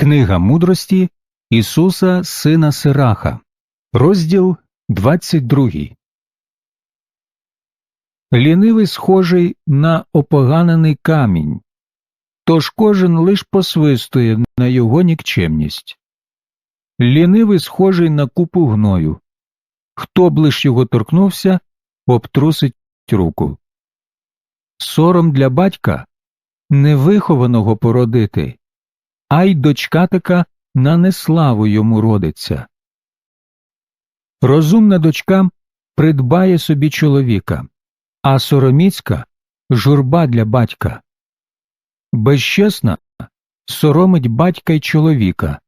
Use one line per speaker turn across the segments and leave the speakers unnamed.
Книга мудрості Ісуса Сина Сираха, розділ 22. Лінивий схожий на опоганений камінь, тож кожен лиш посвистує на його нікчемність. Лінивий схожий на купу гною. Хто б лиш його торкнувся, обтрусить руку. Сором для батька невихованого породити, а й дочка така на неславу йому родиться. Розумна дочка придбає собі чоловіка, а сороміцька журба для батька. Безчесна соромить батька й чоловіка.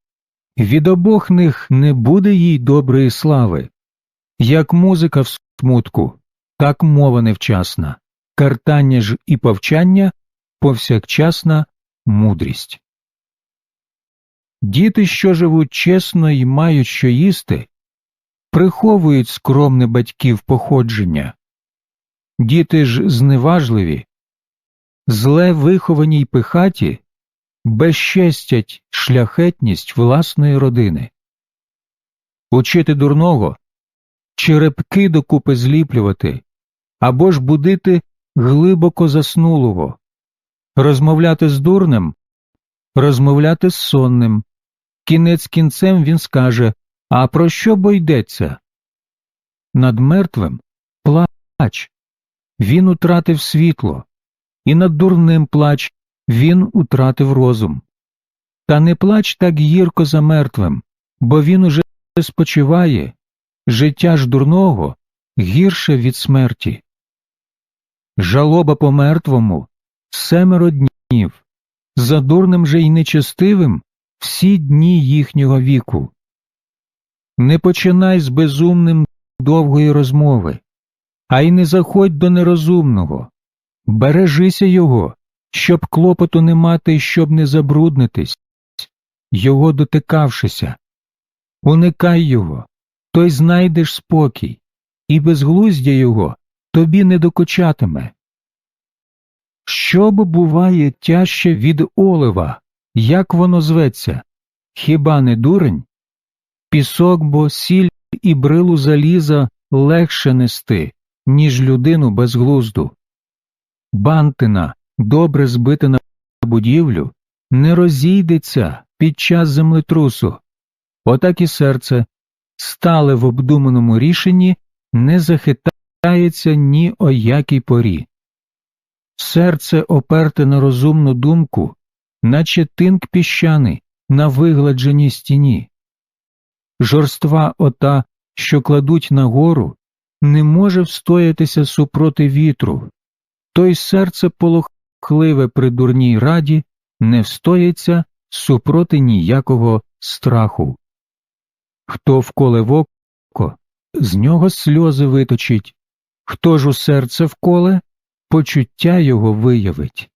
Від обох них не буде їй доброї слави. Як музика в смутку, так мова невчасна, картання ж і повчання повсякчасна мудрість. Діти, що живуть чесно і мають що їсти, приховують скромне батьків походження. Діти ж зневажливі, зле виховані й пихаті, безчестять шляхетність власної родини. Учити дурного, черепки докупи зліплювати або ж будити глибоко заснулого, розмовляти з дурним, розмовляти з сонним. Кінець кінцем він скаже А про що бо йдеться? Над мертвим плач. Він утратив світло, і над дурним плач він утратив розум. Та не плач так гірко за мертвим, бо він уже спочиває, життя ж дурного гірше від смерті. Жалоба по мертвому семеро днів, за дурним же й нечестивим всі дні їхнього віку. Не починай з безумним довгої розмови, а й не заходь до нерозумного, бережися його, щоб клопоту не мати і щоб не забруднитись, його дотикавшися, уникай його, то й знайдеш спокій, і безглуздя його тобі не докучатиме. Що б буває тяжче від олива, як воно зветься? Хіба не дурень? Пісок, бо сіль і брилу заліза легше нести, ніж людину безглузду. Бантина, добре збитина будівлю, не розійдеться під час землетрусу. Отак і серце, стале в обдуманому рішенні, не захитається ні о якій порі. Серце оперте на розумну думку, наче тинк піщаний на вигладженій стіні. Жорства ота, що кладуть на гору, не може встоятися супроти вітру, той серце полохливе при дурній раді не встоїться супроти ніякого страху. Хто вколе в око, з нього сльози виточить, хто ж у серце вколе, почуття його виявить.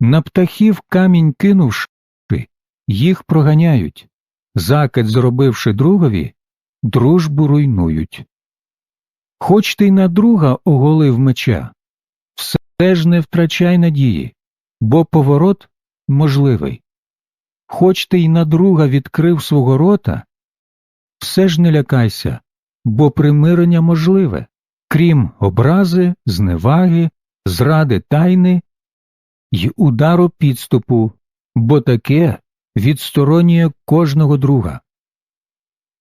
На птахів камінь кинувши, їх проганяють, закид зробивши другові, дружбу руйнують. Хоч ти й на друга оголив меча, все ж не втрачай надії, бо поворот можливий. Хоч ти й на друга відкрив свого рота, все ж не лякайся, бо примирення можливе, крім образи, зневаги, зради тайни й удару підступу, бо таке відсторонює кожного друга.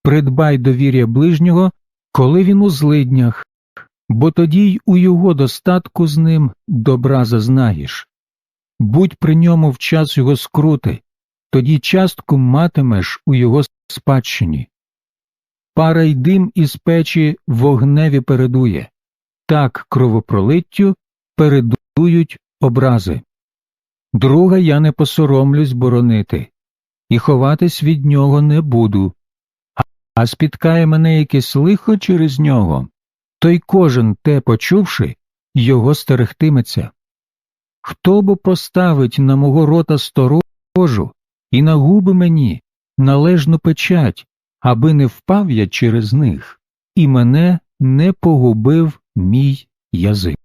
Придбай довір'я ближнього, коли він у злиднях, бо тоді й у його достатку з ним добра зазнаєш. Будь при ньому в час його скрути, тоді частку матимеш у його спадщині. Пара й дим із печі вогневі передує, так кровопролиттю передують образи. Друга я не посоромлюсь боронити, і ховатись від нього не буду, а спіткає мене якесь лихо через нього, то й кожен те почувши, його стерегтиметься. Хто бо поставить на мого рота сторожу і на губи мені належну печать, аби не впав я через них, і мене не погубив мій язик.